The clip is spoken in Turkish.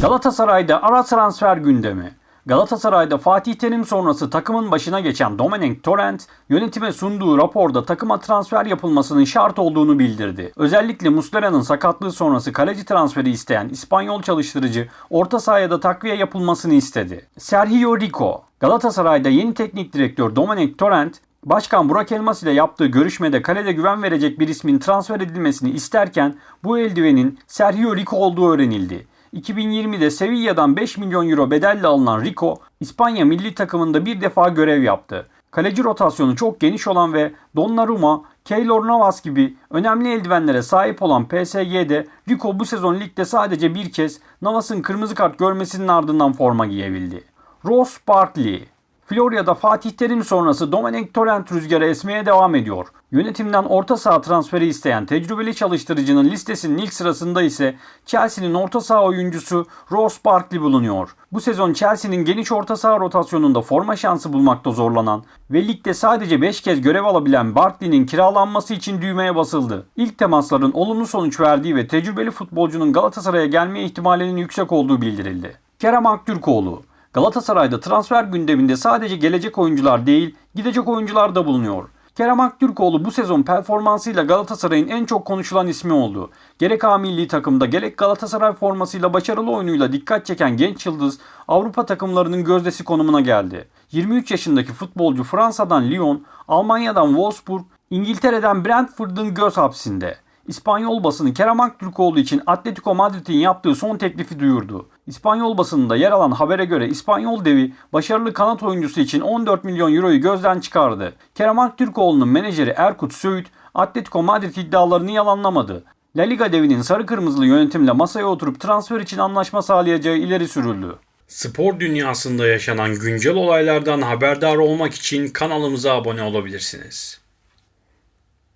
Galatasaray'da ara transfer gündemi. Galatasaray'da Fatih Terim sonrası takımın başına geçen Domenech Torrent, yönetime sunduğu raporda takıma transfer yapılmasının şart olduğunu bildirdi. Özellikle Muslera'nın sakatlığı sonrası kaleci transferi isteyen İspanyol çalıştırıcı orta sahaya da takviye yapılmasını istedi. Sergio Rico, Galatasaray'da yeni teknik direktör Domenech Torrent, Başkan Burak Elmas ile yaptığı görüşmede kalede güven verecek bir ismin transfer edilmesini isterken bu eldivenin Sergio Rico olduğu öğrenildi. 2020'de Sevilla'dan 5 milyon euro bedelle alınan Rico, İspanya milli takımında bir defa görev yaptı. Kaleci rotasyonu çok geniş olan ve Donnarumma, Keylor Navas gibi önemli eldivenlere sahip olan PSG'de Rico bu sezon ligde sadece bir kez Navas'ın kırmızı kart görmesinin ardından forma giyebildi. Ross Barkley Florya'da Fatih Terim sonrası Domenech Torrent rüzgarı esmeye devam ediyor. Yönetimden orta saha transferi isteyen tecrübeli çalıştırıcının listesinin ilk sırasında ise Chelsea'nin orta saha oyuncusu Ross Barkley bulunuyor. Bu sezon Chelsea'nin geniş orta saha rotasyonunda forma şansı bulmakta zorlanan ve ligde sadece 5 kez görev alabilen Barkley'nin kiralanması için düğmeye basıldı. İlk temasların olumlu sonuç verdiği ve tecrübeli futbolcunun Galatasaray'a gelme ihtimalinin yüksek olduğu bildirildi. Kerem Aktürkoğlu Galatasaray'da transfer gündeminde sadece gelecek oyuncular değil, gidecek oyuncular da bulunuyor. Kerem Aktürkoğlu bu sezon performansıyla Galatasaray'ın en çok konuşulan ismi oldu. Gerek A milli takımda gerek Galatasaray formasıyla başarılı oyunuyla dikkat çeken genç yıldız Avrupa takımlarının gözdesi konumuna geldi. 23 yaşındaki futbolcu Fransa'dan Lyon, Almanya'dan Wolfsburg, İngiltere'den Brentford'un göz hapsinde. İspanyol basını Kerem Aktürkoğlu için Atletico Madrid'in yaptığı son teklifi duyurdu. İspanyol basınında yer alan habere göre İspanyol devi başarılı kanat oyuncusu için 14 milyon euroyu gözden çıkardı. Kerem Aktürkoğlu'nun menajeri Erkut Söğüt Atletico Madrid iddialarını yalanlamadı. La Liga devinin sarı kırmızılı yönetimle masaya oturup transfer için anlaşma sağlayacağı ileri sürüldü. Spor dünyasında yaşanan güncel olaylardan haberdar olmak için kanalımıza abone olabilirsiniz.